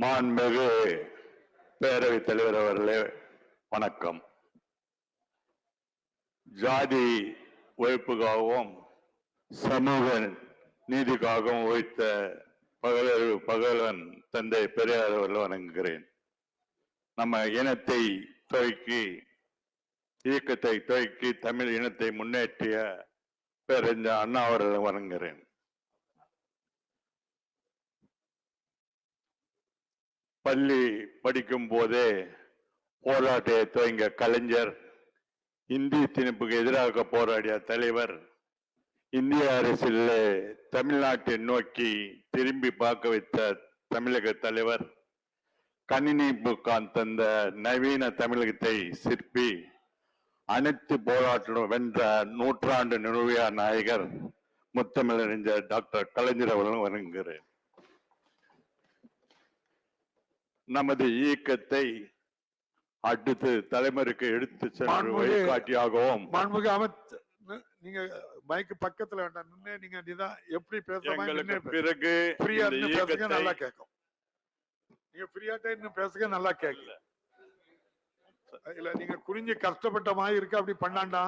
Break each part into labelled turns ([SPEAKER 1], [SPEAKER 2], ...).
[SPEAKER 1] மாண்புமிகு பேரவைத் தலைவர் அவர்களே வணக்கம். ஜாதி ஒழிப்புக்காகவும் சமூக நீதிக்காகவும் உழைத்த பகல் பகலன் தந்தை பெரியார் அவர்கள் வணங்குகிறேன். நம்ம இனத்தை துவக்கி இயக்கத்தை துவக்கி தமிழ் இனத்தை முன்னேற்றிய பேரறிஞர் அண்ணா அவர்களை வணங்குகிறேன் பள்ளி படிக்கும் போதே போராட்டத்தை துவங்க கலைஞர் இந்தி திணிப்புக்கு எதிராக போராடிய தலைவர் இந்திய அரசில் தமிழ்நாட்டை நோக்கி திரும்பி பார்க்க வைத்த தமிழக தலைவர் கணினி புக்கான் தந்த நவீன தமிழகத்தை சிற்பி அனைத்து போராட்டம் வென்ற நூற்றாண்டு நிறுவியா நாயகர் முத்தமிழறிஞர் டாக்டர் கலைஞர் அவர்களும் வணங்குகிறேன் நமது இயக்கத்தை அடுத்து தலைமுறைக்கு எடுத்து சென்று வழிகாட்டியாகவும்
[SPEAKER 2] மாண்புமிகு அமைச்சர் நி- நீங்க மைக்கு பக்கத்துல வேண்டாம் நின்னு நீங்க நிதான் எப்படி பேசுறமா
[SPEAKER 1] எங்களுக்கு பிறகு
[SPEAKER 2] ஃப்ரீயா நல்லா கேட்கும். நீங்க ஃப்ரீயாட்டே இன்னும் பேசுங்க நல்லா கேட்கல இல்ல நீங்க குறிஞ்சி கஷ்டப்பட்ட மாதிரி இருக்கு அப்படி பண்ணாண்டா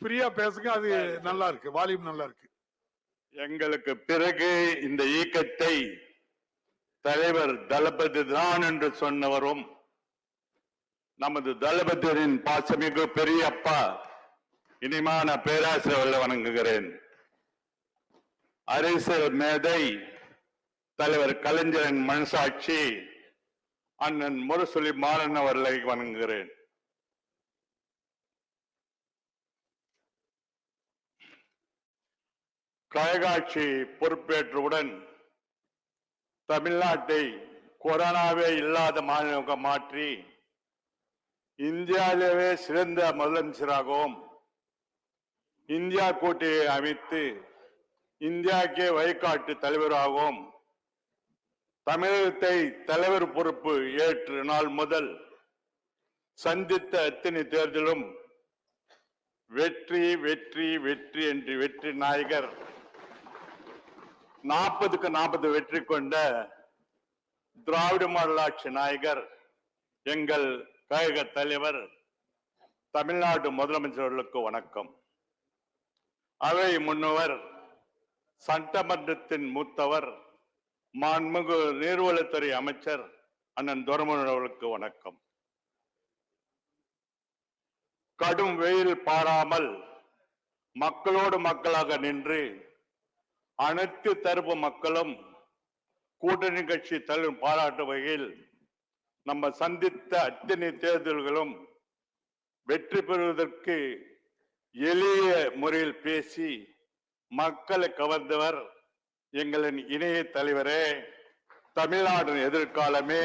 [SPEAKER 2] ஃப்ரீயா பேசுங்க அது நல்லா இருக்கு வால்யூம் நல்லா இருக்கு.
[SPEAKER 1] எங்களுக்கு பிறகு இந்த இயக்கத்தை தலைவர் தளபதி தான் என்று சொன்னவரும் நமது தளபதியின் பாசமிகு பெரியப்பா இனிமான பேராசிரியர்களை வணங்குகிறேன். அரசியல் மேதை தலைவர் கலைஞரின் மனசாட்சி அண்ணன் முரசொலி மாறன் அவர்களை வணங்குகிறேன். கழகாட்சி பொறுப்பேற்றவுடன் தமிழ்நாட்டை கொரோனாவே இல்லாத மாநிலமாக மாற்றி இந்தியாவிலேயே சிறந்த முதலமைச்சராகவும் இந்தியா கூட்டியை அமைத்து இந்தியாக்கே வழிகாட்டு தலைவராகவும் தமிழகத்தை தலைவர் பொறுப்பு ஏற்று நாள் முதல் சந்தித்த அத்தனை தேர்தலும் வெற்றி வெற்றி வெற்றி என்று வெற்றி நாயகர் நாற்பதுக்கு நாற்பது வெற்றி கொண்ட திராவிட மாடல் நாயகர் எங்கள் கழக தலைவர் தமிழ்நாடு முதலமைச்சர்களுக்கு வணக்கம். அவை முன்னவர் சட்டமன்றத்தின் மூத்தவர் மாண்புமிகு நீர்வளத்துறை அமைச்சர் அண்ணன் துரமன் அவர்களுக்கு வணக்கம். கடும் வெயில் பாராமல் மக்களோடு மக்களாக நின்று அனைத்து தரப்பு மக்களும் கூட்டணி கட்சி தலைவர் பாராட்டும் வகையில் நம்ம சந்தித்த அத்தனை தேர்தல்களும் வெற்றி பெறுவதற்கு எளிய முறையில் பேசி மக்களை கவர்ந்தவர் எங்களின் இணைய தலைவரே தமிழ்நாடு எதிர்காலமே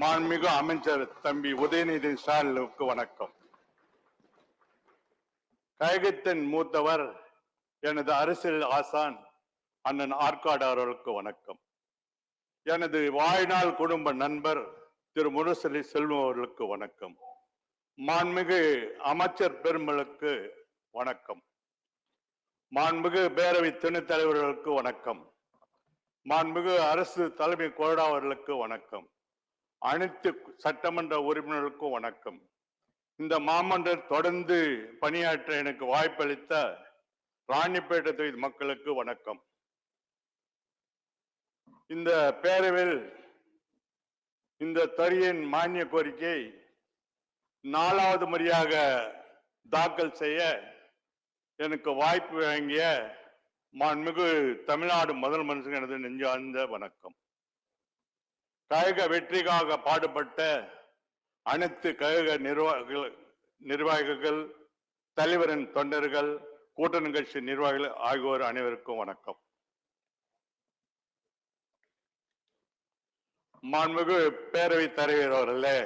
[SPEAKER 1] மாண்புமிகு அமைச்சர் தம்பி உதயநிதி ஸ்டாலினுக்கு வணக்கம். கழகத்தின் மூத்தவர் எனது அரசியல் ஆசான் அண்ணன் ஆற்காடு அவர்களுக்கு வணக்கம். எனது வாழ்நாள் குடும்ப நண்பர் திரு முரசலி செல்வம் அவர்களுக்கு வணக்கம். மாண்புமிகு அமைச்சர் பெருமளுக்கு வணக்கம். மாண்புமிகு பேரவை துணைத் தலைவர்களுக்கு வணக்கம். மாண்புமிகு அரசு தலைமை கொறடா அவர்களுக்கு வணக்கம். அனைத்து சட்டமன்ற உறுப்பினர்களுக்கும் வணக்கம். இந்த மாமன்றம் தொடர்ந்து பணியாற்ற எனக்கு வாய்ப்பளித்த ராணிப்பேட்டை தொகுதி மக்களுக்கு வணக்கம். இந்த பேரவையில் இந்த துறையின் மானிய கோரிக்கை நாலாவது முறையாக தாக்கல் செய்ய எனக்கு வாய்ப்பு வழங்கிய மாண்புமிகு தமிழ்நாடு முதல் மனுஷன் எனது நெஞ்சார்ந்த வணக்கம். கழக வெற்றிக்காக பாடுபட்ட அனைத்து கழக நிர்வாகிகள் நிர்வாகிகள் தலைவரின் தொண்டர்கள் கூட்டணி கட்சி நிர்வாகிகள் ஆகியோர் அனைவருக்கும் வணக்கம். மாண்புமிகு பேரவை தலைவர் அவர்களே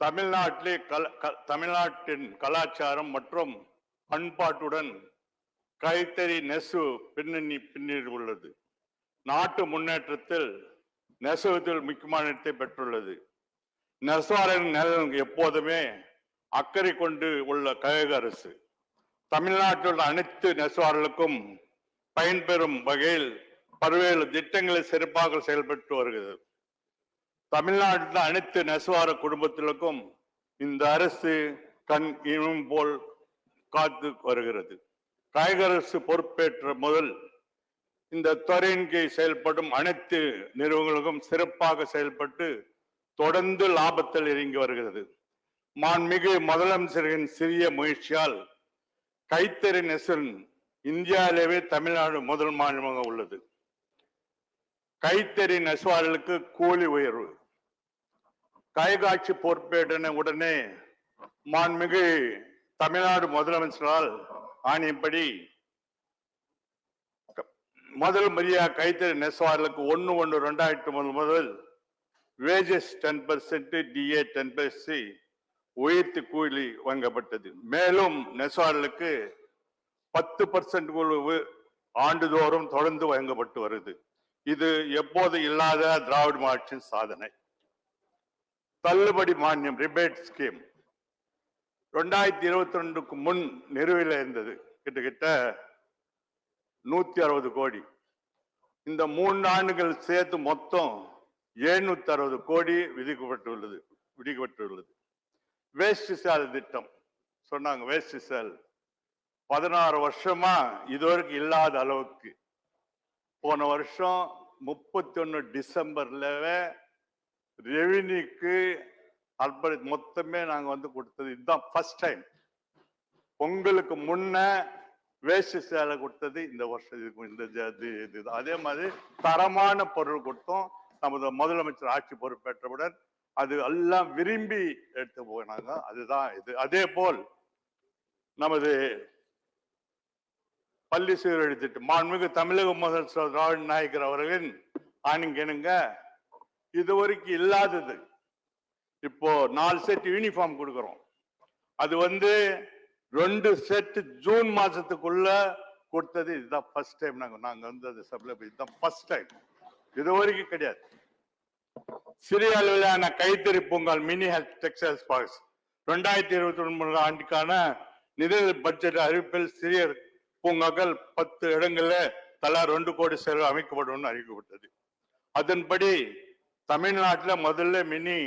[SPEAKER 1] தமிழ்நாட்டிலே கல தமிழ்நாட்டின் கலாச்சாரம் மற்றும் பண்பாட்டுடன் கைத்தறி நெசவு பின்னணி பின்னீடு உள்ளது. நாட்டு முன்னேற்றத்தில் நெசவுத்தில் முக்கியமான இடத்தை பெற்றுள்ளது. நெசவாளரின் நலன் எப்போதுமே அக்கறை கொண்டு உள்ள கழக அரசு. தமிழ்நாட்டில் உள்ள அனைத்து நெசவாளர்களுக்கும் பயன்பெறும் வகையில் பல்வேறு திட்டங்களை சிறப்பாக செயல்பட்டு வருகிறது. தமிழ்நாட்டில் அனைத்து நெசவார குடும்பத்திற்கும் இந்த அரசு கண் இனம் போல் காத்து வருகிறது. கழக அரசு பொறுப்பேற்ற முதல் இந்த துறையின் கீழ் செயல்படும் அனைத்து நிறுவனங்களுக்கும் சிறப்பாக செயல்பட்டு தொடர்ந்து லாபத்தில் இறங்கி வருகிறது. மாண்மிகு முதலமைச்சரின் சிறிய முயற்சியால் கைத்தறி நெசன் இந்தியாவிலேயே தமிழ்நாடு முதல் மாநிலமாக உள்ளது. கைத்தறி நெசவாளர்களுக்கு கூலி உயர்வு. கைகாட்சி பொறுப்பேற்றின உடனே மான்மிகு தமிழ்நாடு முதலமைச்சரால் ஆணையப்படி முதல் முறையா கைத்தறி நெசவாளர்களுக்கு ஒன்று ஒன்று ரெண்டாயிரத்தி முதல் முதல் wages ten percent DA ten percent உயர்த்தி கூலி வழங்கப்பட்டது. மேலும் நெசவாளர்களுக்கு பத்து பர்சன்ட் ஆண்டுதோறும் தொடர்ந்து வழங்கப்பட்டு வருது. இது எப்போது இல்லாத திராவிட மாற்றின் சாதனை. தள்ளுபடி மானியம் ரிபேட் ஸ்கீம். ரெண்டாயிரத்தி இருபத்தி ரெண்டுக்கு முன் நிறுவில இருந்தது. கிட்டத்தட்ட நூத்தி அறுபது கோடி. இந்த மூன்று ஆண்டுகள் சேர்த்து மொத்தம் எழுநூத்தி அறுபது கோடி விதிக்கப்பட்டுள்ளது விதிக்கப்பட்டுள்ளது. வேஸ்ட் சேல் திட்டம். சொன்னாங்க வேஸ்ட் சேல் பதினாறு வருஷமா இதுவரைக்கும் இல்லாத அளவுக்கு. போன வருஷம் முப்பத்தி டிசம்பரில் டிசம்பர்ல ரெவின்யூக்கு அல்ப மொத்தமே நாங்கள் வந்து கொடுத்தது. இதுதான் ஃபர்ஸ்ட் டைம் பொங்கலுக்கு முன்ன வேஷ்டி சேலை கொடுத்தது இந்த வருஷம். இதுக்கு இந்த ஜ- இது- இதுதான் அதே மாதிரி தரமான பொருள் கொடுத்தோம். நமது முதலமைச்சர் ஆட்சி பொறுப்பேற்றவுடன் அது எல்லாம் விரும்பி எடுத்து போனாங்க. அதுதான் இது. அதே போல் நமது பள்ளி சீரழி திட்டம் மாண்புமிகு தமிழக முதல்வர் திராவிட நாயக்கர் அவர்களின் ஆணிங்கனுங்க இதுவரைக்கும் இல்லாதது. இப்போ நாலு செட் யூனிஃபார்ம் கொடுக்குறோம். அது வந்து ரெண்டு செட் ஜூன் மாசத்துக்குள்ள கொடுத்தது. இதுதான் ஃபர்ஸ்ட் டைம் நாங்க நாங்க வந்து அது சப்ளை இதுதான் ஃபர்ஸ்ட் டைம் இது வரைக்கும் கிடையாது. சிறிய அளவிலான கைத்தறி Pongal mini health textiles parks ரெண்டாயிரத்தி இருபத்தி ஒன்பது ஆண்டுக்கான நிதி பட்ஜெட் அறிவிப்பில் சிறிய பூங்காக்கள் பத்து இடங்கள்ல தலா ரெண்டு கோடி செலவு அமைக்கப்படும் அறிவிக்கப்பட்டது. அதன்படி தமிழ்நாட்டில் முதல்ல மினி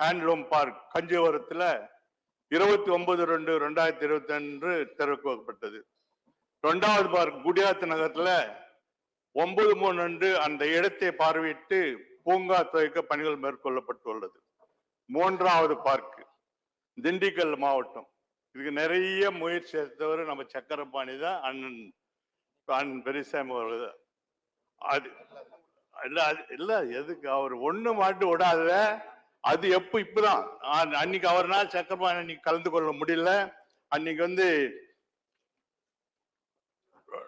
[SPEAKER 1] ஹேண்ட்லூம் பார்க் கஞ்சிபுரத்தில் இருபத்தி ஒன்பது ரெண்டு ரெண்டாயிரத்தி இருபத்தி அன்று திறக்கப்பட்டது. ரெண்டாவது பார்க் குடியாத்து நகரத்தில் ஒன்பது மூணு அன்று அந்த இடத்தை பார்வையிட்டு பூங்கா துவைக்க பணிகள் மேற்கொள்ளப்பட்டுள்ளது. மூன்றாவது பார்க் திண்டுக்கல் மாவட்டம். இதுக்கு நிறைய முயற்சி எடுத்தவர் நம்ம சக்கரபாணி தான் அண்ணன் அண்ணன் பெரியசாமி அவர்கள் தான். அது இல்லை அது இல்லை எதுக்கு? அவர் ஒன்று மாட்டு விடாத அது எப்போ இப்போதான் அன்னைக்கு அவர்னால சக்கரபாணி அன்னைக்கு கலந்து கொள்ள முடியல. அன்னைக்கு வந்து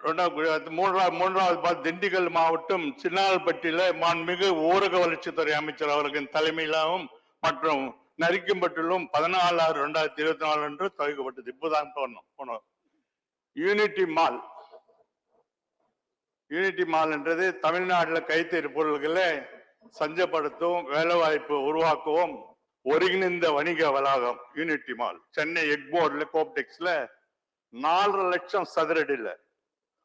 [SPEAKER 1] ரெண்டாவது மூன்றாவது மூன்றாவது பார்த்து திண்டுக்கல் மாவட்டம் சின்னால்பட்டியில மாண்புமிகு ஊரக வளர்ச்சித்துறை அமைச்சர் அவர்களின் தலைமையிலாகவும் மற்றும் நரிக்கும்பட்டிலும் பதினாலு ஆறு ரெண்டாயிரத்தி இருபத்தி நாலு அன்று துவக்கப்பட்டது இப்போதான் போனோம் போனோம். யூனிட்டி மால் யூனிட்டி மால் என்றது தமிழ்நாட்டில் கைத்தறி பொருள்களை சஞ்சப்படுத்தவும் வேலைவாய்ப்பு உருவாக்கவும் ஒருங்கிணைந்த வணிக வளாகம் யூனிட்டி மால் சென்னை எக்போர்ட்ல கோப்டெக்ஸ்ல நாலரை லட்சம் சதுரடியில்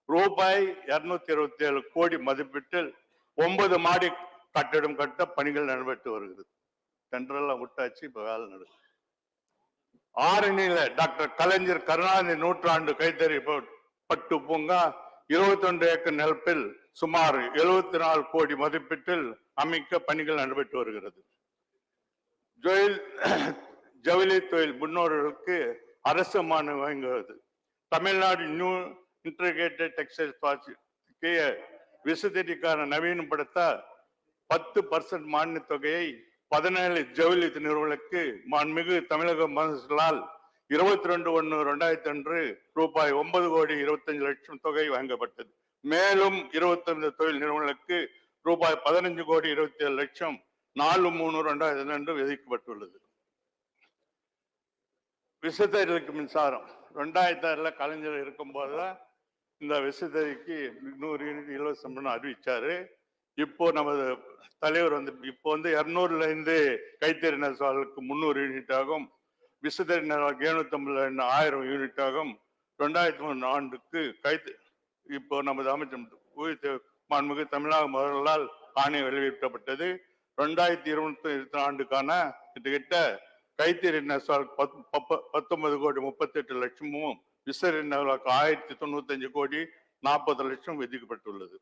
[SPEAKER 1] ரூபாய் இருநூத்தி இருபத்தி ஏழு கோடி மதிப்பீட்டில் ஒன்பது மாடி கட்டிடம் கட்ட பணிகள் நடைபெற்று வருகிறது. டெண்டரெல்லாம் விட்டாச்சு இப்போ வேலை நடக்குது. ஆரணியில டாக்டர் கலைஞர் கருணாநிதி நூற்றாண்டு கைத்தறி ப- பட்டு பூங்கா இருபத்தி ஒன்று ஏக்கர் நிலப்பில் சுமார் எழுபத்தி நாலு கோடி மதிப்பீட்டில் அமைக்க பணிகள் நடைபெற்று வருகிறது. ஜொயில் ஜவுளி தொழில் முன்னோர்களுக்கு அரசு மானியம் வழங்குகிறது. Tamil Nadu new integrated textile park விசதிக்கான நவீனப்படுத்த பத்து பர்சன்ட் மானிய தொகையை பதினேழு ஜவுளி நிறுவனங்களுக்கு மாண்புமிகு தமிழக அரசால் இருபத்தி ரெண்டு ஒன்று ரெண்டாயிரத்தி அன்று ரூபாய் ஒன்பது கோடி இருபத்தஞ்சு லட்சம் தொகை வழங்கப்பட்டது. மேலும் இருபத்தைந்து தொழில் நிறுவனங்களுக்கு ரூபாய் பதினஞ்சு கோடி இருபத்தி ஏழு லட்சம் நாலு மூணு ரெண்டாயிரத்தி ரெண்டு விதிக்கப்பட்டுள்ளது. விசத்தறிக்கு மின்சாரம். ரெண்டாயிரத்தி ஆறுல கலைஞர் இருக்கும்போது இந்த விசைத்தறிக்கு நூறு யூனிட் இலவசம்னு அறிவிச்சாரு. இப்போ நமது தலைவர் வந்து இப்போ வந்து இருநூறுல இருந்து கைத்தறி நெசவாளர்களுக்கு முந்நூறு யூனிட் ஆகும். விசைத்தறி நெசவாளருக்கு ஆயிரம் யூனிட் ஆகும். ரெண்டாயிரத்தி மூணு ஆண்டுக்கு கைத்து இப்போ நமது அமைச்சர் மாண்புமிகு தமிழக முதலால் ஆணையம் வெளியிட்டப்பட்டது ரெண்டாயிரத்தி இருபத்தி இருபத்தி ஆண்டுக்கான கிட்டத்தட்ட கைத்தறி நெசவாளுக்கு பத்- பத்தொன்பது கோடி முப்பத்தெட்டு லட்சமும் விசரி நெசவாளுக்கு ஆயிரத்தி தொண்ணூத்தஞ்சு கோடி நாற்பது லட்சம் விதிக்கப்பட்டுள்ளது.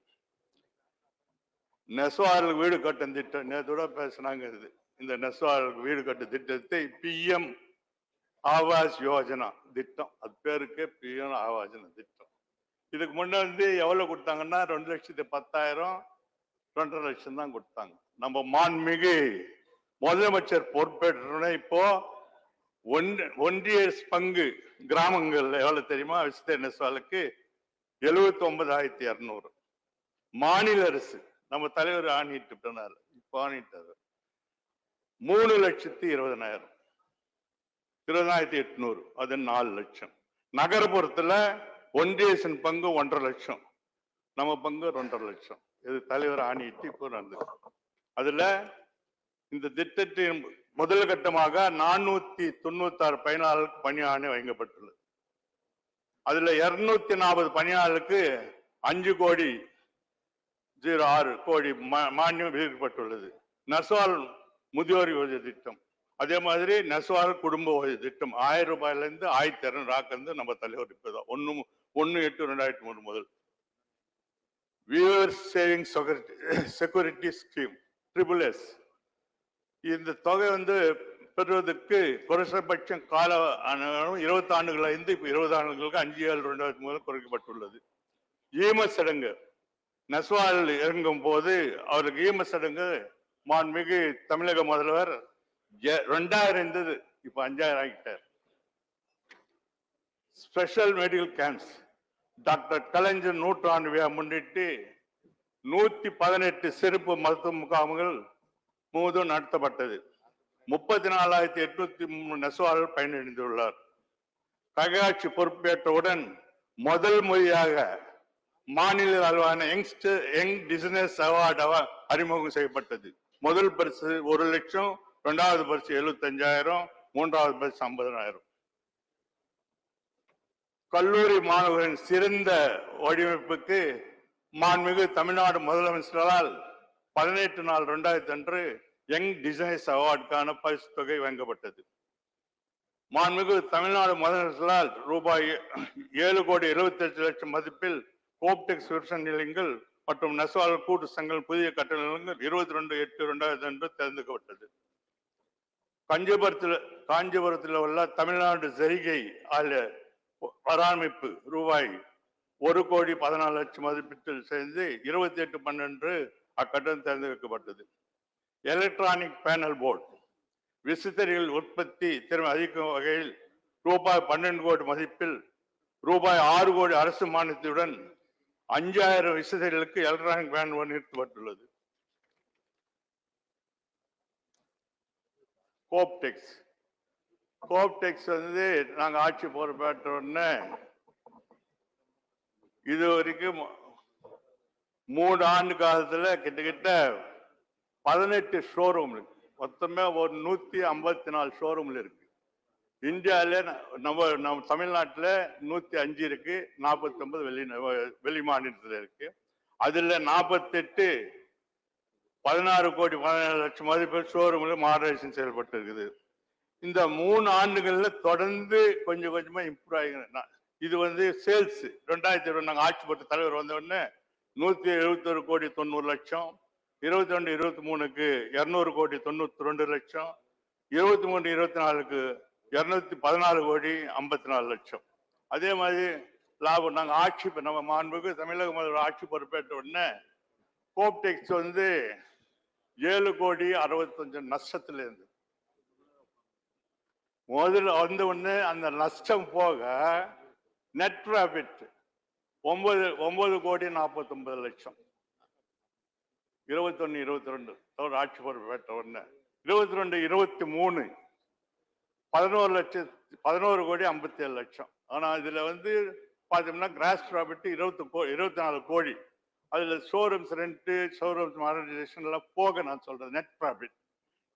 [SPEAKER 1] நெசவாளர்களுக்கு வீடு கட்டும் திட்டம் நேற்று பேசினாங்க இது இந்த நெசவாளர்களுக்கு வீடு கட்டும் திட்டத்தை பிஎம் ஆவாஸ் யோஜனா திட்டம். அது பேருக்கு பிஎம் ஆவாஜன திட்டம். இதுக்கு முன்னே வந்து எவ்வளோ கொடுத்தாங்கன்னா ரெண்டு லட்சத்தி பத்தாயிரம் ரெண்டரை லட்சம் தான் கொடுத்தாங்க. நம்ம மாண்புமிகு முதலமைச்சர் பொறுப்பேற்றோன்னே இப்போ ஒன்- ஒன்றிய பங்கு கிராமங்கள்ல எவ்வளவு தெரியுமா? விசித்த நெசவாளுக்கு எழுபத்தி ஒன்பதாயிரத்தி இரநூறு. மாநில அரசு நம்ம தலைவர் ஆணிட்டு போனார் இப்போ ஆணிட்டார் மூணு லட்சத்தி இருபதனாயிரம். இருபதாயிரத்தி எட்நூறு அது நாலு லட்சம். நகர்புறத்துல ஒன்றியசன் பங்கு ஒன்றரை லட்சம். நம்ம பங்கு ரெண்டரை லட்சம். இது தலைவர் ஆணிட்டு இப்போ நடந்தது அதுல இந்த திட்டத்தின் முதல் கட்டமாக நானூத்தி தொண்ணூத்தி ஆறு பயனாளர்களுக்கு பணி ஆணை வழங்கப்பட்டுள்ளது. அதுல இருநூத்தி நாற்பது பணியாளர்களுக்கு அஞ்சு கோடி ஜீரோ ஆறு கோடி மா- மானியம் விதிக்கப்பட்டுள்ளது. நெசவால் முதியோர் ஓய்வு திட்டம். அதே மாதிரி நெசவால் குடும்ப ஓய்வு திட்டம். ஆயிரம் ரூபாயிலேருந்து ஆயிரத்தி இருநூறு ஆக்கிறது நம்ம தலைவர் இப்போதான். ஒன்று ஒன்று எட்டு ரெண்டாயிரத்தி மூணு முதல். Viewer saving security scheme triple S இந்த தொகை வந்து பெறுவதற்கு குறைந்தபட்சம் கால இருபத்தி ஆண்டுகள் இப்போ இருபது ஆண்டுகளுக்கு அஞ்சு ஏழு ரெண்டாயிரத்தி முதல் குறைக்கப்பட்டுள்ளது. ஈம சடங்கு. நெசவால் இறங்கும் போது அவருக்கு ஈம சடங்கு மாண்புமிகு தமிழக முதல்வர் ரெண்டாயிரம் இருந்தது. இப்போ அஞ்சாயிரம் ஆகிட்டார். Special medical camps. Doctor Kalaignar நூற்றாண்டு விழா முன்னிட்டு நூற்றி பதினெட்டு சிறப்பு மருத்துவ முகாம்கள் முழுவதும் நடத்தப்பட்டது. முப்பத்தி நாலாயிரத்தி எட்நூத்தி மூணு நெசவாளர்கள் பயனடைந்துள்ளார். கைகாட்சி பொறுப்பேற்றவுடன் முதல் மொழியாக மாநில அளவான யங்ஸ்டர் யங் பிசினஸ் அவார்டாக அறிமுகம் செய்யப்பட்டது. முதல் பரிசு ஒரு லட்சம் இரண்டாவது பரிசு எழுபத்தஞ்சாயிரம் மூன்றாவது பரிசு ஐம்பதனாயிரம் கல்லூரி மாணவர்களின் சிறந்த வடிவமைப்புக்கு மாண்புமிகு தமிழ்நாடு முதலமைச்சரால் பதினெட்டு நாள் ரெண்டாயிரத்தி அன்று யங் டிசைன்ஸ் அவார்டுக்கான பரிசு தொகை வழங்கப்பட்டது. மாண்புமிகு தமிழ்நாடு முதலமைச்சரால் ரூபாய் ஏழு கோடி இருபத்தி எட்டு லட்சம் மதிப்பில் கோப்டெக் விவசாய நிலையங்கள் மற்றும் நெசவாளர் கூட்டு சங்கம் புதிய கட்டண நிலையங்கள் இருபத்தி ரெண்டு எட்டு ரெண்டாயிரத்தி அன்று தேர்ந்தெடுக்கப்பட்டது. காஞ்சிபுரத்தில் காஞ்சிபுரத்தில் உள்ள தமிழ்நாடு ஜரிகை ஆலய பராமரிப்பு ரூபாய் ஒரு கோடி பதினாலு லட்சம் மதிப்பீட்டில் சேர்ந்து இருபத்தி எட்டு பன்னெண்டு அக்கட்டணம் தேர்ந்தெடுக்கப்பட்டது. எலக்ட்ரானிக் பேனல் போர்டு விசித்தறிகள் உற்பத்தி திறமை அதிகம் வகையில் ரூபாய் பன்னெண்டு கோடி மதிப்பில் ரூபாய் ஆறு கோடி அரசு மானியத்துடன் அஞ்சாயிரம் விசித்தறிகளுக்கு எலக்ட்ரானிக் வேன் நிறுத்தப்பட்டுள்ளது. கோப்டெக்ஸ் கோப்டெக்ஸ் வந்து நாங்கள் ஆட்சி பொறுப்பேற்ற உடனே இது வரைக்கும் மூணு ஆண்டு காலத்தில் கிட்டத்தட்ட பதினெட்டு ஷோரூம் இருக்கு மொத்தமே ஒரு நூற்றி ஐம்பத்தி நாலு ஷோரூம்ல இருக்கு. இந்தியாவில நம்ம நம்ம தமிழ்நாட்டில் நூற்றி அஞ்சு இருக்கு நாற்பத்தி ஒன்பது வெளி வெளி மாநிலத்தில் இருக்கு. அதில் நாற்பத்தெட்டு பதினாறு கோடி பதினேழு லட்சம் மதிப்பில் ஷோரூமில் மாடரேஷன் செயல்பட்டு இருக்குது இந்த மூணு ஆண்டுகளில் தொடர்ந்து கொஞ்சம் கொஞ்சமாக இம்ப்ரூவ் ஆகிக்கிறேன் இது வந்து சேல்ஸ் ரெண்டாயிரத்தி இருபது நாங்கள் ஆட்சி போட்ட தலைவர் வந்த நூற்றி எழுபத்தொரு கோடி தொண்ணூறு லட்சம் இருபத்தி ரெண்டு இருபத்தி மூணுக்கு இரநூறு கோடி தொண்ணூற்றி ரெண்டு லட்சம் இருபத்தி மூணு இருபத்தி நாலுக்கு இருநூத்தி பதினாலு கோடி ஐம்பத்தி நாலு லட்சம். அதே மாதிரி லாபம் நாங்கள் ஆட்சி நம்ம மாண்புக்கு தமிழக முதல்வர் ஆட்சி பொறுப்பேற்ற உடனே கோப்டெக்ஸ் வந்து ஏழு கோடி அறுபத்தஞ்சு நஷ்டத்துல இருந்து. முதல்ல வந்த உடனே அந்த நஷ்டம் போக நெட் ப்ராஃபிட் ஒன்பது ஒன்பது கோடி நாற்பத்தொன்பது லட்சம். இருபத்தொன்னு இருபத்தி ரெண்டு ஆட்சி பொறுப்பு பெற்ற உடனே. இருபத்தி ரெண்டு இருபத்தி மூணு பதினோரு லட்சம் பதினோரு கோடி ஐம்பத்தி ஏழு லட்சம். ஆனால் இதில் வந்து பார்த்தோம்னா கிராஸ் ப்ராஃபிட் இருபத்தி கோ இருபத்தி நாலு கோடி. அதில் ஷோரூம்ஸ் ரெண்ட்டு ஷோரூம்ஸ் மாடர்னைசேஷன் எல்லாம் போக நான் சொல்கிறேன் நெட் ப்ராஃபிட்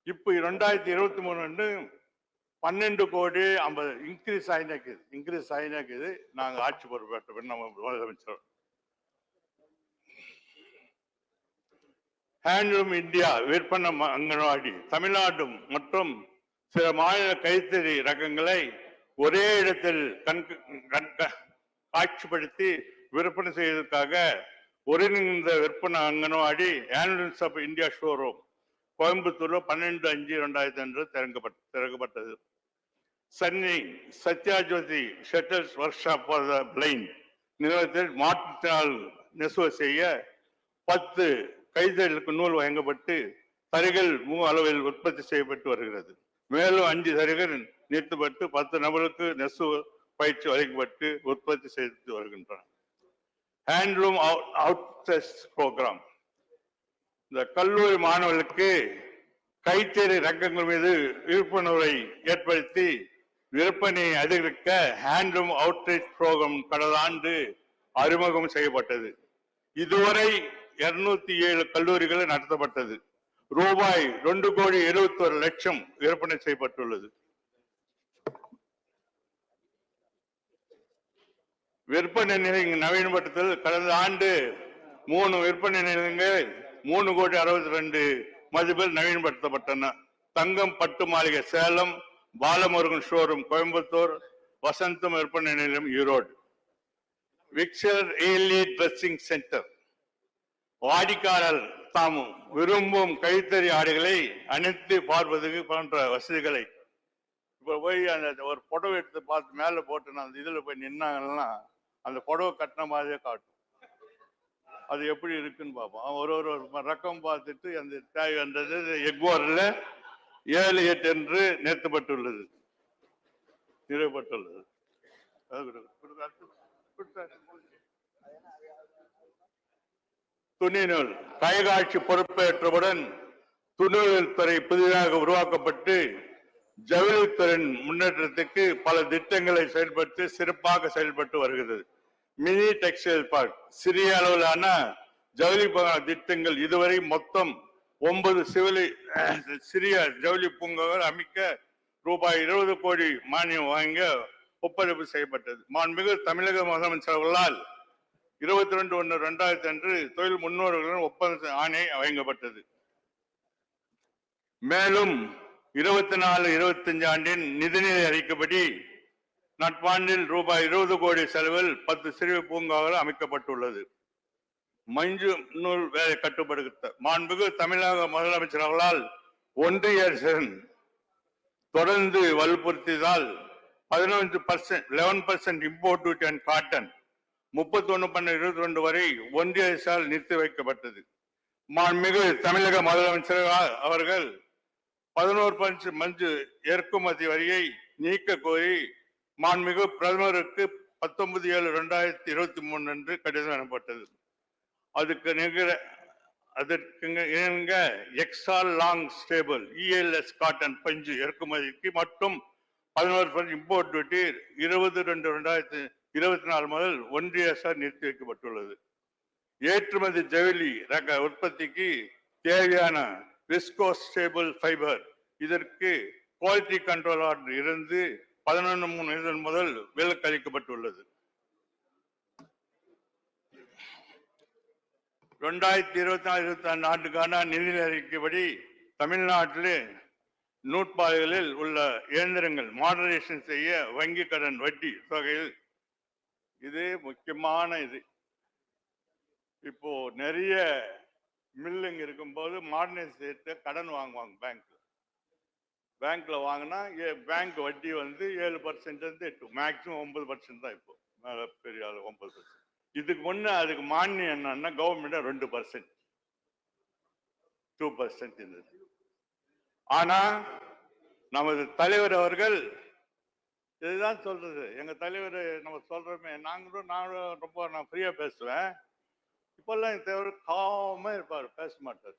[SPEAKER 1] இப்போ ரெண்டாயிரத்தி இருபத்தி மூணு பன்னெண்டு கோடி ஐம்பது இன்க்ரீஸ் ஆகினக்குது இன்க்ரீஸ் ஆகினக்குது நாங்கள் ஆட்சி பொறுப்பேற்ற நம்ம முதலமைச்சர். ஹேண்ட்லூம் இந்தியா விற்பனை அங்கன்வாடி தமிழ்நாடு மற்றும் சில மாநில கைத்தறி ரகங்களை ஒரே இடத்தில் கண்க கண்க காட்சிப்படுத்தி விற்பனை செய்வதற்காக ஒருங்கிணைந்த விற்பனை anganwadi handlooms of India showroom கோயம்புத்தூர்ல பன்னெண்டு அஞ்சு ரெண்டாயிரத்தி அன்று திறக்கப்பட்ட திறக்கப்பட்டது. Chennai Sathyajothi sheltered workshop for the blind நிறுவனத்தில் மாற்றுத்திறனால் நெசவு செய்ய பத்து கைத்தறிகளுக்கு நூல் வழங்கப்பட்டு தறிகள் மூ அளவில் உற்பத்தி செய்யப்பட்டு வருகிறது. மேலும் அஞ்சு தறிகள் நிறுத்தப்பட்டு பத்து நபருக்கு நெசவு பயிற்சி வழங்கப்பட்டு உற்பத்தி செய்து வருகின்றன ஹேண்ட்லூம் அவுட் ப்ரோக்ராம் இந்த கல்லூரி மாணவர்களுக்கு கைத்தறி ரங்கங்கள் மீது விழிப்புணர்வை ஏற்படுத்தி விற்பனையை அதிகரிக்க ஹேண்ட்லூம் அவுட்ரீச் ப்ரோக்ராம் கடந்த ஆண்டு அறிமுகம் செய்யப்பட்டது. இதுவரை இருநூத்தி ஏழு கல்லூரிகள் நடத்தப்பட்டது. ரூபாய் ரெண்டு கோடி எழுபத்தி ஒரு லட்சம் விற்பனை செய்யப்பட்டுள்ளது. விற்பனை நிலையங்கள் நவீனப்படுத்தல் கடந்த ஆண்டு மூணு விற்பனை நிலையங்கள் மூணு கோடி அறுபத்தி ரெண்டு மதிப்பில் நவீனப்படுத்தப்பட்டன. தங்கம் பட்டு மாளிகை சேலம் பாலமுருகன் ஷோரூம் கோயம்புத்தூர் வசந்தம் விற்பனை நிலையம் ஈரோடு. விக்சர் ஏலி ட்ரெஸ்ஸிங் சென்டர் வாடிக்காரர் தாம் விரும்பும் கைத்தறி ஆடைகளை அணிந்து பார்ப்பதற்கு போன்ற வசதிகளை. இப்ப போய் அந்த ஒரு புடவை எடுத்து பார்த்து மேல போட்டு நான் அந்த இதுல போய் நின்னாங்கன்னா அந்த புடவை கட்டின மாதிரியே காட்டும். அது எப்படி இருக்குன்னு பார்ப்போம். ஒரு ஒரு ஒரு பார்த்துட்டு அந்த தேவைன்றது எக்வாரில் ஏழு எட்டு என்று நிறுத்தப்பட்டுள்ளது. நிறுவப்பட்டுள்ளது அது கொடு, கொடு, அடுத்து, கொடுத்தாரு. துணிநூல் கைகாட்சி பொறுப்பேற்றவுடன் துணிநூல் துறை புதிதாக உருவாக்கப்பட்டு ஜவுளித்துறையின் முன்னேற்றத்துக்கு பல திட்டங்களை செயல்படுத்தி சிறப்பாக செயல்பட்டு வருகிறது. மினி டெக்ஸ்டைல் பார்க் சிறிய அளவிலான ஜவுளி பூங்கா திட்டங்கள் இதுவரை மொத்தம் ஒன்பது சிவிலி சிறிய ஜவுளி பூங்காக்கள் அமைக்க ரூபாய் இருபது கோடி மானியம் வாங்க ஒப்படைப்பு செய்யப்பட்டது. மாண்புமிகு தமிழக முதலமைச்சர் அவர்களால் இருபத்தி ரெண்டு ஒன்று ரெண்டாயிரத்தி அன்று தொழில் முன்னோர்களுடன் ஒப்பந்த ஆணை வழங்கப்பட்டது. மேலும் இருபத்தி நாலு இருபத்தஞ்சு ஆண்டின் நிதிநிலை அறிக்கைப்படி நட்பாண்டில் ரூபாய் இருபது கோடி செலவில் பத்து சிறிய பூங்காக்கள் அமைக்கப்பட்டுள்ளது. மஞ்சு நூல் வேலை கட்டுப்படுத்த மாண்புகு தமிழக முதலமைச்சர் அவர்களால் ஒன்றிய அரசன் தொடர்ந்து வலுப்படுத்தியதால் பதினொன்று percent eleven percent import and cotton முப்பத்தி ஒன்று பன்னெண்டு இருபத்தி ரெண்டு வரை ஒன்றிய அரசால் நிறுத்தி வைக்கப்பட்டது. மாண்புமிகு தமிழக முதலமைச்சர் அவர்கள் பதினோரு பஞ்சு மஞ்சு இறக்குமதி வரியை நீக்க கோரி மாண்புமிகு பிரதமருக்கு பத்தொன்பது ஏழு ரெண்டாயிரத்தி இருபத்தி மூணு அன்று கடிதம் எனப்பட்டது அதுக்கு நிகர அதற்கு இணங்க extra long staple ELS cotton பஞ்சு இறக்குமதிக்கு மட்டும் பதினோரு பர்சன்ட் இம்போர்ட் டியூட்டி இருபது ரெண்டு ரெண்டாயிரத்தி இருபத்தி நாலு முதல் ஒன்றிய அரசால் நிறுத்தி வைக்கப்பட்டுள்ளது ஏற்றுமதி ஜவுளி ரக உற்பத்திக்கு தேவையான விஸ்கோஸ்டேபிள் ஃபைபர் இதற்கு குவாலிட்டி கண்ட்ரோல் ஆர்டர் இருந்து பதினொன்று மூணு இதன் முதல் விலக்கு அளிக்கப்பட்டுள்ளது. ரெண்டாயிரத்தி இருபத்தி நாலு இருபத்தி நாலு ஆண்டுக்கான நிதி அறிக்கைப்படி தமிழ்நாட்டில் நூற்பாதைகளில் உள்ள இயந்திரங்கள் மாடரேஷன் செய்ய வங்கி கடன் வட்டி தொகையில் இது முக்கியமான இது. இப்போ நிறைய மில்லுங்க இருக்கும்போது மாடர்னைஸ் கடன் வாங்குவாங்க பேங்க்ல பேங்க்ல வாங்கினா பேங்க் வட்டி வந்து ஏழு பர்சன்ட் இருந்து எட்டு மேக்ஸிமம் ஒன்பது பர்சன்ட் தான் இப்போ. மேலே பெரிய ஆள் ஒன்பது பர்சன்ட் இதுக்கு முன்ன அதுக்கு மானியம் என்னன்னா கவர்மெண்ட் ரெண்டு பர்சன்ட் டூ பர்சன்ட் இருந்தது. ஆனா நமது தலைவர் அவர்கள் இதுதான் சொல்றது. எங்க தலைவர் நம்ம சொல்றோமே நாங்களும் நானும் ரொம்ப நான் ஃப்ரீயா பேசுவேன். இப்பெல்லாம் எங்கள் தலைவர் காம இருப்பார் பேச மாட்டார்.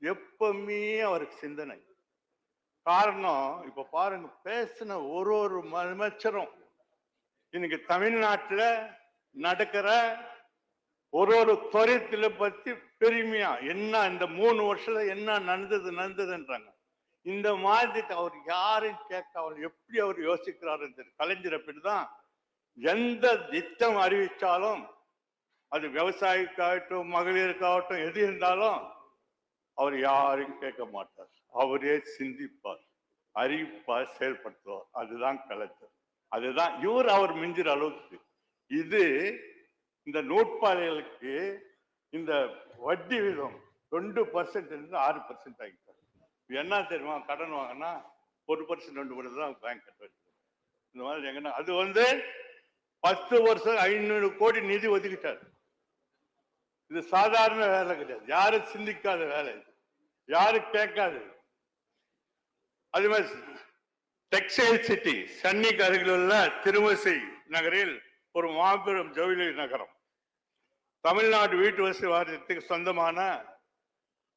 [SPEAKER 1] எப்பவுமே அவருக்கு சிந்தனை. காரணம் இப்ப பாருங்க பேசின ஒரு ஒரு அமைச்சரும் இன்னைக்கு தமிழ்நாட்டில் நடக்கிற ஒரு ஒரு துறையத்தில் பத்தி பெருமையா என்ன இந்த மூணு வருஷத்துல என்ன நடந்தது நடந்ததுன்றாங்க. இந்த மாதிரி அவர் யாரும் கேட்காமல் எப்படி அவர் யோசிக்கிறார் கலைஞர் அப்படிதான் எந்த திட்டம் அறிவித்தாலும் அது விவசாயிக்காகட்டும் மகளிருக்காகட்டும் எது இருந்தாலும் அவர் யாரும் கேட்க மாட்டார். அவரே சிந்திப்பார் அறிவிப்பார் செயல்படுத்துவார். அதுதான் கலைஞர். அதுதான் இவர் அவர் மிஞ்சிற அளவுக்கு. இது இந்த நூற்பாளைகளுக்கு இந்த வட்டி விதம் ரெண்டு பர்சன்ட் இருந்து ஆறு பர்சன்ட் ஆகி என்ன தெரியுமா கடன் வாங்கினா ஒரு பர்சன்ட் ரெண்டு பர்சன்ட் தான் பேங்க் கட்ட இந்த மாதிரி எங்கன்னா அது வந்து பத்து வருஷம் ஐநூறு கோடி நிதி ஒதுக்கிட்டார். இது சாதாரண வேலை கிடையாது. யாரும் சிந்திக்காத வேலை இது. யாரும் கேட்காது அது மாதிரி டெக்ஸ்டைல் சிட்டி சென்னைக்கு அருகில் உள்ள திருமசை நகரில் ஒரு மாபெரும் ஜவுளி நகரம். தமிழ்நாடு வீட்டு வசதி வாரியத்துக்கு சொந்தமான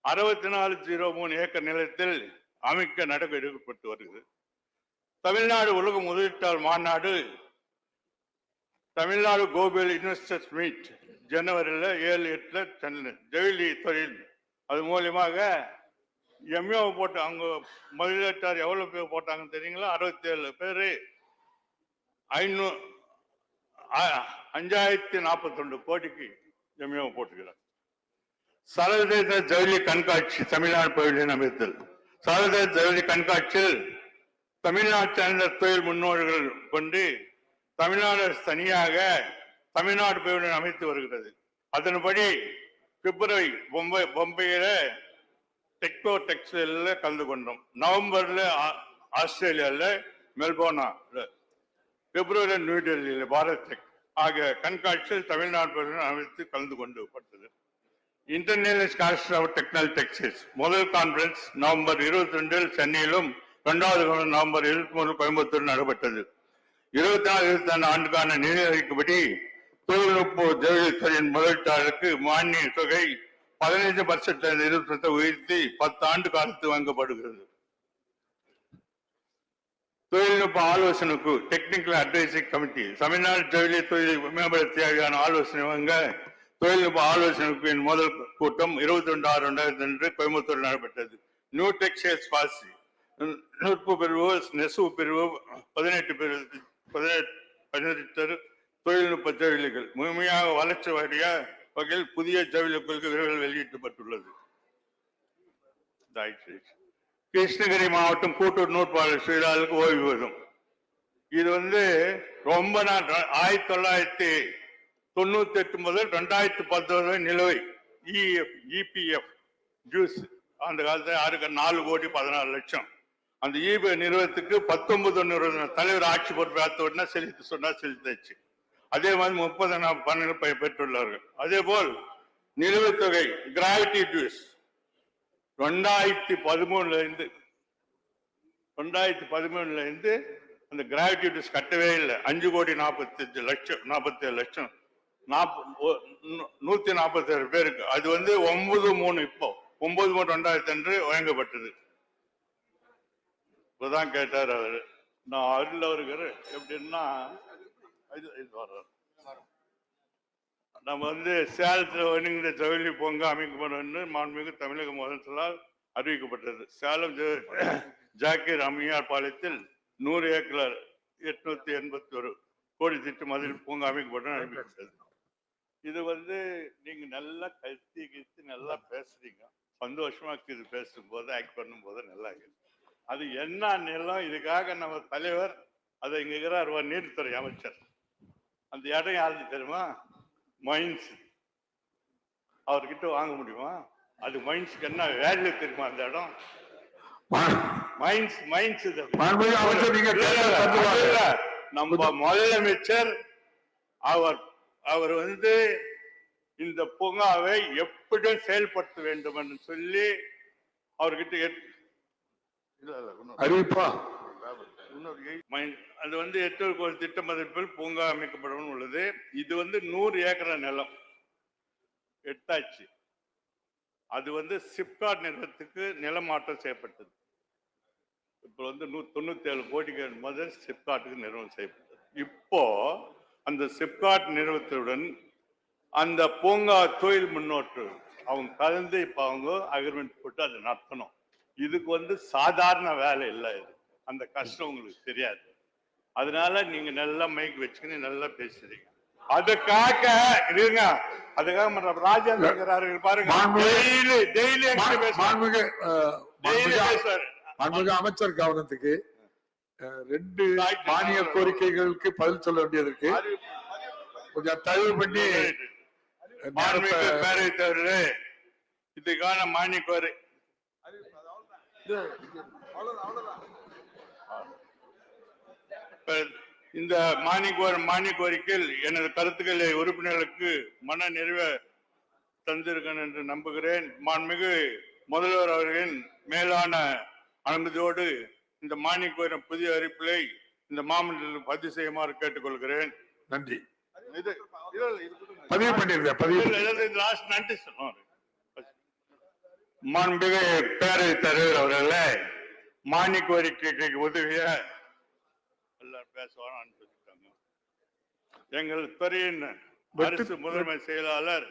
[SPEAKER 1] அறுபத்தி நாலு ஜீரோ மூணு ஏக்கர் நிலத்தில் அமைக்க நடவடிக்கை எடுக்கப்பட்டு வருகிறது. தமிழ்நாடு உலக முதலீட்டாளர் மாநாடு தமிழ்நாடு கோபியல் இன்வெஸ்டர்ஸ் மீட் ஜனவரியில் ஏழு எட்டில் சென்னை ஜவுளி தொழில். அது மூலியமாக எம்ஏ போட்டு அவங்க முதலீட்டார் எவ்வளோ பேர் போட்டாங்கன்னு தெரியுங்களா? அறுபத்தி ஏழு பேர். ஐநூ அஞ்சாயிரத்தி நாற்பத்தி ரெண்டு கோடிக்கு எம்ஏ போட்டுக்கிறார். சர்வதேச ஜவுளி கண்காட்சி தமிழ்நாடு பகுதியில் அமைத்தல். சர்வதேச ஜவுளி கண்காட்சியில் தமிழ்நாட்டு சேர்ந்த தொழில் முன்னோர்கள் கொண்டு தமிழ்நாடு தனியாக தமிழ்நாடு பகுதியில் அமைத்து வருகிறது. அதன்படி பிப்ரவரி பொம்பை பொம்பையில டெக்டோ டெக்ஸ்டைல கலந்து கொண்டோம். நவம்பர்ல ஆ- ஆஸ்திரேலியால மெல்போர்னால பிப்ரவரி நியூடெல்லியில் பாரத் டெக் ஆகிய கண்காட்சியில் தமிழ்நாடு அமைத்து கலந்து கொண்டு பட்டது. International conference of technical textiles முதல் கான்ஃபரன்ஸ் நவம்பர் இருபத்தி ரெண்டில் சென்னையிலும் இரண்டாவது நவம்பர் இருபத்தி மூணு கோயம்புத்தூர் நடைபெற்றது. இருபத்தி நாலு இருபத்தி நாலு ஆண்டுக்கான நிதி தொழில்நுட்ப ஜவுளித்துறையின் முதலீட்டாளருக்கு மானிய தொகை பதினைந்து பர்சன்ட் இருபத்தி உயர்த்தி பத்து ஆண்டு காலத்து வழங்கப்படுகிறது. தொழில்நுட்ப ஆலோசனைக்கு டெக்னிக்கல் அட்வைசரி கமிட்டி தமிழ்நாடு ஜவுளி தொழில் மேம்படுத்த தேவையான ஆலோசனை வழங்க தொழில்நுட்ப ஆலோசனை முதல் கூட்டம் இருபத்தி ரெண்டு ஆறு ரெண்டாயிரத்தி ரெண்டு கோயம்புத்தூர் நடைபெற்றது நியூ டெக்ஸ்டைல்ஸ் பாலிசி நூற்பு பிரிவு நெசவு பிரிவு பதினெட்டு பிரிவு பதினெட்டு பதினெட்டு தொழில்நுட்ப ஜவுளிகள் முழுமையாக வளர்ச்சி வரைய வகையில் புதிய ஜவுளி கொள்கை விரைவில் வெளியிட்டப்பட்டுள்ளது கிருஷ்ணகிரி மாவட்டம் கூட்டூர் நூற்பாளர் ஓய்வு பெறும் இது வந்து ரொம்ப நாள் ஆயிரத்தி தொள்ளாயிரத்தி தொண்ணூத்தி எட்டு முதல் ரெண்டாயிரத்தி பத்தொன்பது வரை நிலுவை. இஎஃப் இபிஎஃப் ஜூஸ் அந்த காலத்தில் யாருக்கு? நாலு கோடி பதினாலு லட்சம். அந்த இபி நிறுவனத்துக்கு பத்தொன்பது நிறுவனம் தலைவர் ஆட்சி பொறுப்பேற்ற உடனே செலுத்தி சொன்னால் செலுத்தாச்சு. அதே மாதிரி முப்பது நாள் பன்னெண்டு பெற்றுள்ளார்கள். அதே போல் நிலுவைத் தொகை கிராவிட்டி டியூஸ் ரெண்டாயிரத்தி பதிமூணுல இருந்து ரெண்டாயிரத்தி பதிமூணுல இருந்து அந்த கிராவிட்டி டியூஸ் கட்டவே இல்லை. அஞ்சு கோடி நாற்பத்தஞ்சு லட்சம் நாற்பத்தேழு லட்சம். நூத்தி நாற்பத்தி ஏழு பேருக்கு. அது வந்து ஒன்பது மூணு இப்போ. ஒன்பது மூணு ரெண்டாயிரத்தி அன்று வழங்கப்பட்டது. இப்பதான் கேட்டார் அவரு. நான் அருள் அவருக்கு எப்படின்னா இது இது வர்றாரு நம்ம வந்து சேலத்தில் ஒருங்கிற ஜவுளி பொங்க அமைக்கப்படும் மாண்புமிகு தமிழக முதலமைச்சரால் அறிவிக்கப்பட்டது. சேலம் ஜாக்கிர் ஜாக்கீர் அம்மையார் பாளையத்தில் நூறு ஏக்கர் எட்நூத்தி எண்பத்தி ஒரு கோடி திட்டம் அதில் பூங்கா அமைக்கப்படும் அறிவிக்கப்பட்டது. இது வந்து நீங்க நல்லா கத்தி கித்தி நல்லா பேசுறீங்க. சந்தோஷமா இருக்குது பேசும்போது ஆக்ட் பண்ணும்போது நல்லா இருக்குது அது என்ன நிலம் இதுக்காக நம்ம தலைவர் அதை இங்க இருக்கிறார் நீர்த்துறை அமைச்சர். அந்த இடம் யாருக்கு தெரியுமா? மைன்ஸ் அவர்கிட்ட வாங்க முடியுமா? அது மைன்ஸ்க்கு என்ன வேல்யூ தெரியுமா அந்த இடம்? மைன்ஸ் மைன்ஸ் இது. நம்ம முதலமைச்சர் அவர் அவர் வந்து இந்த பூங்காவை எப்படியும் செயல்படுத்த வேண்டும் என்று சொல்லி அவர்கிட்ட எட்- இல்ல, இல்ல, இன்னும்
[SPEAKER 2] அறிவிப்பா.
[SPEAKER 1] அது வந்து எட்டு கோடி திட்ட மதிப்பில் பூங்கா அமைக்கப்படும் உள்ளது. இது வந்து நூறு ஏக்கர் நிலம். எட்டாச்சு. அது வந்து சிப்காட் நிறுவனத்துக்கு நிலமாற்றம் செய்யப்பட்டது. இப்போ வந்து நூ தொண்ணூத்தி ஏழு கோடிக்கு முதல் சிப்காட்டுக்கு நிறுவனம் செய்யப்பட்டது. இப்போ அந்த சிப்காட் நிறுவனத்துடன் அந்த பூங்கா தொழில் முன்னோட்டு அவங்க கலந்து இப்போ அவங்க அக்ரிமெண்ட் போட்டு அதை நடத்தணும். இதுக்கு வந்து சாதாரண வேலை இல்லை இது. அந்த கஷ்டம் உங்களுக்கு தெரியாது. அதனால நீங்க நல்லா மைக் வச்சுக்கின்னு நல்லா பேசுறீங்க. அதுக்காக இருங்க. அதுக்காக மற்ற ராஜேந்திர இருக்கிறாரு பாருங்க. டெய்லி டெய்லி பேசுறாரு.
[SPEAKER 2] அமைச்சர் கவனத்துக்கு ரெண்டு மானிய கோரிக்கைகளுக்கு பதில் சொல்ல வேண்டியது இருக்கு. கொஞ்சம் தயவு பண்ணி
[SPEAKER 1] இதுக்கான மானிய கோரி இந்த மானிய கோரி மானிய கோரிக்கையில் எனது கருத்துக்களை உறுப்பினர்களுக்கு மன நிறைவே தந்திருக்கேன் என்று நம்புகிறேன். மாண்புமிகு முதல்வர் அவர்களின் மேலான அனுமதியோடு இந்த மானிய கோரிய புதிய அறிவிப்பை இந்த மாமன்றத்தில் பதிவு செய்யுமாறு கேட்டுக்கொள்கிறேன்
[SPEAKER 2] நன்றி. பதிவு பண்ணிருக்கேன் பதிவு
[SPEAKER 1] last நன்றி சொல்லணும். மாண்புமிகு பேரவைத் தலைவர் அவர்களே மானிய கோரிக்கைக்கு உதவிய எல்லாரும் பேசுவாரும் அனுப்பிச்சிருக்காங்க எங்கள் துறையின் அரசு முதன்மை செயலாளர்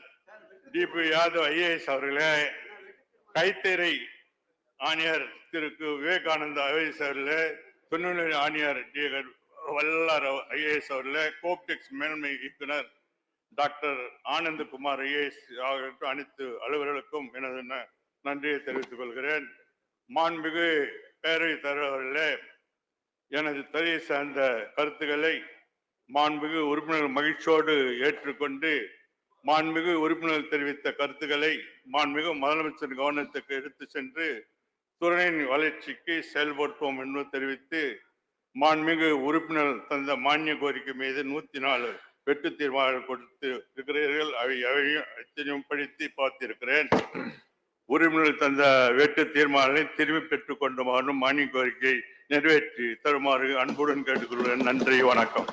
[SPEAKER 1] டிபி யாதவ் ஐஏஎஸ் அவர்களே கைத்தறி ஆணையர் திரு விவேகானந்தா ஐஏஎஸ் அவர்களே துணைநிலை ஆணையர் டி. வல்லார் ஐஏஎஸ் அவர்களே கோப்டெக்ஸ் மேன்மை இயக்குனர் டாக்டர் ஆனந்தகுமார் ஐஏஎஸ் ஆகியோருக்கு அனைத்து அலுவலர்களுக்கும் எனது ந- நன்றியை தெரிவித்துக் கொள்கிறேன் மாண்புமிகு பேரவைத் தலைவர்களே எனது துறையை சார்ந்த கருத்துக்களை மாண்புமிகு உறுப்பினர் மகிழ்ச்சியோடு ஏற்றுக்கொண்டு மாண்புமிகு உறுப்பினர் தெரிவித்த கருத்துக்களை மாண்புமிகு முதலமைச்சர் கவனத்துக்கு எடுத்து சென்று துறையின் வளர்ச்சிக்கு செயல்படுத்துவோம் என்று தெரிவித்து மாண்புமிகு உறுப்பினர் தந்த மானிய கோரிக்கை மீது நூத்தி நாலு வெட்டு தீர்மானம் கொடுத்து இருக்கிறீர்கள். அவை அவையும் அத்தனையும் படித்து பார்த்திருக்கிறேன். உறுப்பினர்கள் தந்த வெட்டு தீர்மானங்களை திரும்பி பெற்றுக் கொண்டுமாறும் மானிய கோரிக்கை நிறைவேற்றி தருமாறு அன்புடன் கேட்டுக்கொள்கிறேன். நன்றி வணக்கம்.